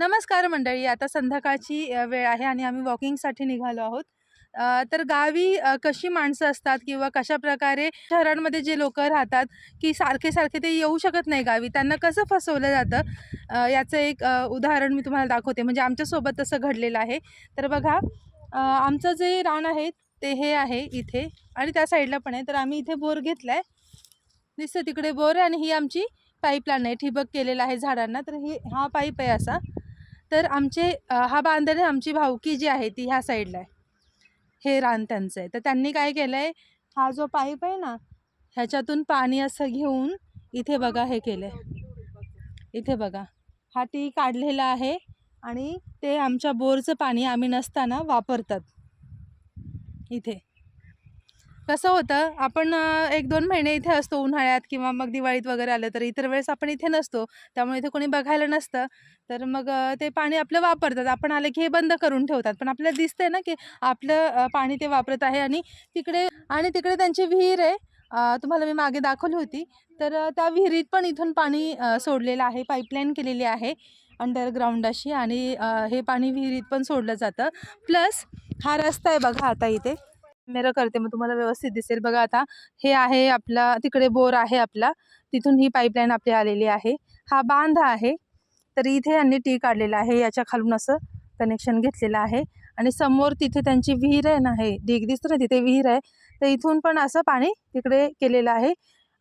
नमस्कार मंडळी आता संध्याकाळची वेळ आहे आणि आम्ही वॉकिंगसाठी निघालो आहोत. तर गावी कशी माणसं असतात किंवा कशा प्रकारे शहरांमध्ये जे लोक राहतात की सारखे सारखे ते येऊ शकत नाही गावी त्यांना कसं फसवलं जातं? याचं एक उदाहरण मी तुम्हाला दाखवते. म्हणजे आमच्यासोबत तसं घडलेलं आहे. तर बघा आमचं जे रान आहे ते हे आहे इथे आणि त्या साईडला पण आहे. तर आम्ही इथे बोर घेतला आहे दिसतं तिकडे बोर आहे आणि ही आमची पाईपलाईन आहे. ठिबक केलेलं आहे झाडांना. तर ही हा पाईप आहे असा. तर आमचे हा बांधण आमची भावकी जी आहे ती ह्या साईडला आहे. हे रान त्यांचं आहे. तर त्यांनी काय केलं आहे हा जो पाईप आहे ना ह्याच्यातून पाणी असं घेऊन इथे बघा हे केलं आहे इथे बघा. हा टी काढलेला आहे आणि ते आमच्या बोरचं पाणी आम्ही नसताना वापरतात. इथे. कसं होतं आपण अ, एक दोन महिने इथे असतो उन्हाळ्यात किंवा मग दिवाळीत वगैरे आलं तर इतर वेळेस आपण इथे नसतो. त्यामुळे इथे कोणी बघायला नसतं. तर मग अ, ते पाणी आपलं वापरतात. आपण आलं की हे बंद करून ठेवतात. पण आपल्याला दिसतंय ना की आपलं अ, पाणी ते वापरत आहे आणि तिकडे आणि तिकडे त्यांची विहीर आहे. अ, तुम्हाला मी मागे दाखवली होती. तर अ, त्या विहिरीत पण इथून पाणी अ, सोडलेलं आहे. पाईपलाईन केलेली आहे अंडरग्राऊंड अशी आणि अ, हे पाणी विहिरीत पण सोडलं जातं. प्लस हा रस्ता आहे बघा आता इथे. मेरं करते मग तुम्हाला व्यवस्थित दिसेल. बघा आता हे आहे आपला तिकडे बोर आहे आपला. तिथून ही पाईपलाईन आपली आलेली आहे. हा बांध आहे. तर इथे यांनी टी काढलेला आहे. याच्या खालून असं कनेक्शन घेतलेलं आहे. आणि समोर तिथे त्यांची विहीर आहे ना हे ढीग दिसतं ना तिथे विहीर आहे. तर इथून पण असं पाणी तिकडे केलेलं आहे.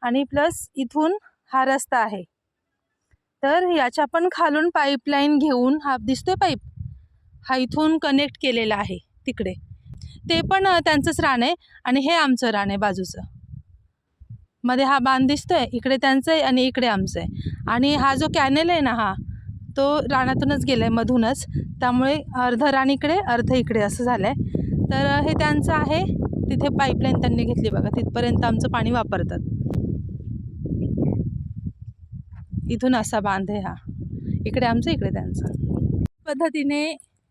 आणि प्लस इथून हा रस्ता आहे. तर याच्या पण खालून पाईपलाईन घेऊन हा दिसतोय पाईप हा इथून कनेक्ट केलेला आहे तिकडे. ते पण त्यांचंच रान आहे आणि हे आमचं रान आहे बाजूचं. मध्ये हा बांध दिसतोय इकडे त्यांचं आहे आणि इकडे आमचं आहे आणि हा जो कॅनेल आहे ना हा तो रानातूनच गेला आहे मधूनच. त्यामुळे अर्ध रान इकडे अर्ध इकडे असं झालं आहे तर हे त्यांचं आहे. तिथे पाईपलाईन त्यांनी घेतली बघा तिथपर्यंत आमचं पाणी वापरतात. इथून असा बांध आहे हा. इकडे आमचं इकडे त्यांचं. पद्धतीने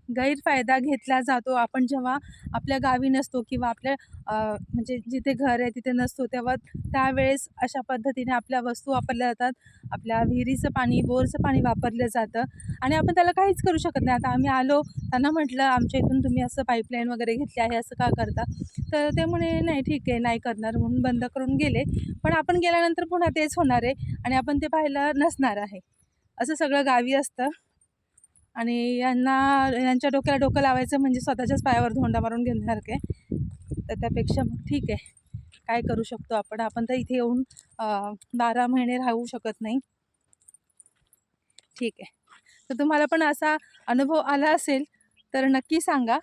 गैरफायदा घेतला जातो. आपण जेव्हा आपल्या गावी नसतो किंवा आपल्या म्हणजे जिथे घर आहे तिथे नसतो तेव्हा त्यावेळेस अशा पद्धतीने आपल्या वस्तू वापरल्या जातात. आपल्या विहिरीचं पाणी बोरचं पाणी वापरलं जातं. आणि आपण त्याला काहीच करू शकत नाही. आता आम्ही आलो त्यांना म्हटलं आमच्या इथून तुम्ही असं पाईपलाईन वगैरे घेतली आहे असं का करता? तर ते म्हणे नाही ठीक आहे नाही करणार म्हणून बंद करून गेले. पण आपण गेल्यानंतर पुन्हा तेच होणार आहे आणि आपण ते पाहायला नसणार आहे. असं सगळं गावी असतं. आणि यांना यांच्या डोक्याला डोकं लावायचं म्हणजे स्वतःच्याच पायावर धोंडा मारून घेण्यासारखं आहे तर त्यापेक्षा मग ठीक आहे. काय करू शकतो आपण? आपण तर इथे येऊन बारा महिने राहू शकत नाही. ठीक आहे. तर तुम्हाला पण असा अनुभव आला असेल तर नक्की सांगा.